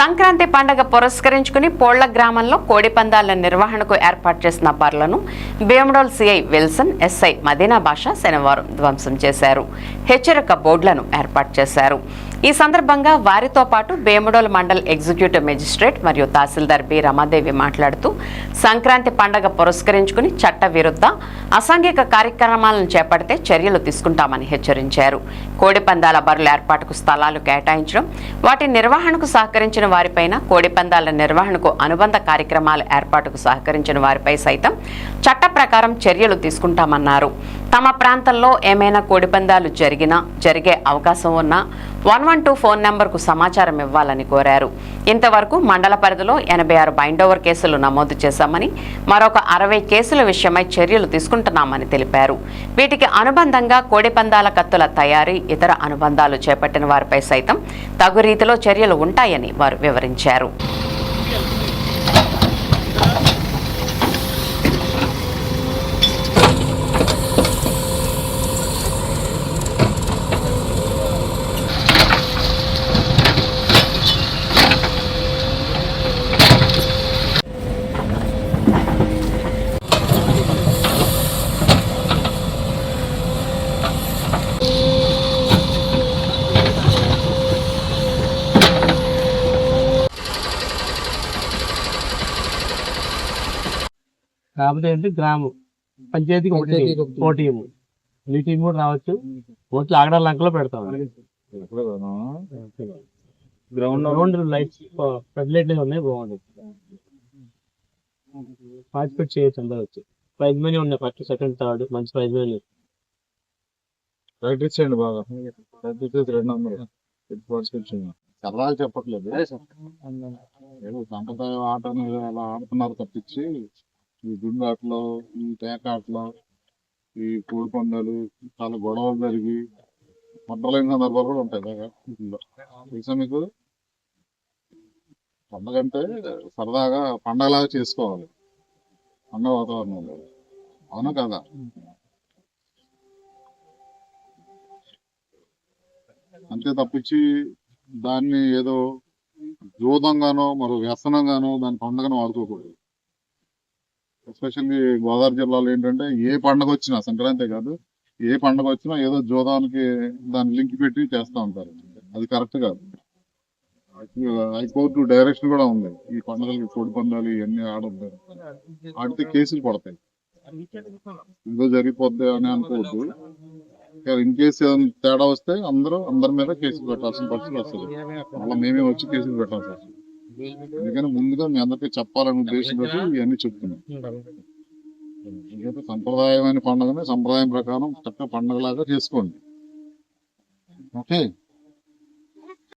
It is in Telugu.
సంక్రాంతి పండగ పురస్కరించుకుని పోళ్ళ గ్రామంలో కోడి పందాల నిర్వహణకు ఏర్పాటు చేసిన బర్లను Bhimadole CI Wilson SI Madina Basha శనివారం ధ్వంసం చేశారు. హెచ్చరిక బోర్డులను ఏర్పాటు చేశారు. ఈ సందర్భంగా వారితో పాటు భీమడోల్ మండల్ ఎగ్జిక్యూటివ్ మెజిస్ట్రేట్ మరియు తహసీల్దార్ బి. రమాదేవి మాట్లాడుతూ సంక్రాంతి పండగ పురస్కరించుకుని చట్ట విరుద్ధ అసాంఘిక కార్యక్రమాలను చేపడితే చర్యలు తీసుకుంటామని హెచ్చరించారు. కోడి పందాల బరుల ఏర్పాటుకు స్థలాలు కేటాయించడం వాటి నిర్వహణకు సహకరించిన వారిపైన కోడి పందాల నిర్వహణకు అనుబంధ కార్యక్రమాల ఏర్పాటుకు సహకరించిన వారిపై సైతం చట్ట ప్రకారం చర్యలు తీసుకుంటామన్నారు. తమ ప్రాంతంలో ఏమైనా కోడిపందాలు జరిగినా జరిగే అవకాశం ఉన్నా వన్ వన్ టూ ఫోన్ నెంబర్కు సమాచారం ఇవ్వాలని కోరారు. ఇంతవరకు మండల పరిధిలో ఎనభై ఆరు బైండోవర్ కేసులు నమోదు చేశామని మరొక అరవై కేసుల విషయమై చర్యలు తీసుకుంటున్నామని తెలిపారు. వీటికి అనుబంధంగా కోడిపందాల కత్తుల తయారీ ఇతర అనుబంధాలు చేపట్టిన వారిపై సైతం తగు రీతిలో చర్యలు ఉంటాయని వారు వివరించారు. కాకపోతే ఏంటి? గ్రామం. పంచాయతీకి ఒకటి ఒకటి ఓ టీం. కూడా రావచ్చు. ఓట్లు ఆగడ లంకలో పెడతాం. గ్రౌండ్ గ్రౌండ్ లైట్స్ ఫ్లడ్ లైట్లు ఉన్నాయి? బాగుంది పార్టిసిపేట్ చేయొచ్చు అందరూ వచ్చి. ప్రైజ్ మనీ ఉన్నాయి. ఫస్ట్ సెకండ్ థర్డ్ మంచి ప్రైజ్ మనీ ప్రాక్టీస్ చేయండి బాగా. ప్రాక్టీస్ రెండు వందలు. పార్టిసిపేట్ చేయండి. సరదాగా చెప్పట్లేదు. సాంప్రదాయ ఆటను అలా ఆడుతున్నారు తప్పించి. ఈ గుండు ఆటలు ఈ తేకాటలు ఈ కోడి పందాలు చాలా గొడవలు జరిగి మంటలైన సందర్భాలు కూడా ఉంటాయి బాగా తెలుసా మీకు? పండగ అంటే సరదాగా పండగలాగా చేసుకోవాలి. పండగ వాతావరణంలో. అవునా కదా? అంతే తప్పించి దాన్ని ఏదో జూదంగానో మరో వ్యసనంగానో దాని పండుగను వాడుకోకూడదు. ఎస్పెషల్లీ గోదావరి జిల్లాలో ఏంటంటే ఏ పండగ వచ్చినా సంక్రాంతి కాదు ఏ పండగ వచ్చినా ఏదో జోదానికి దాన్ని లింక్ పెట్టి చేస్తూ ఉంటారు. అది కరెక్ట్ కాదు. హైకోర్టు డైరెక్షన్ కూడా ఉంది. ఈ పండుగలకి కోడి పందాలు ఇవన్నీ ఆడద్దు. ఆడితే కేసులు పడతాయి. ఏదో జరిగిపోద్ది అని అనుకోవద్దు. ఇన్ కేసు ఏదైనా తేడా వస్తే అందరూ అందరి మీద కేసులు పెట్టాల్సిన పరిస్థితి వస్తుంది. మళ్ళీ మేమే వచ్చి కేసులు పెట్టాల్సి వస్తుంది. అందుకని ముందుగా మీ అందరికీ చెప్పాలనే ఉద్దేశంతో ఇవన్నీ చెప్తున్నాం. ఎందుకంటే సంప్రదాయమైన పండుగని సంప్రదాయం ప్రకారం చక్క పండుగలాగా చేసుకోండి. ఓకే?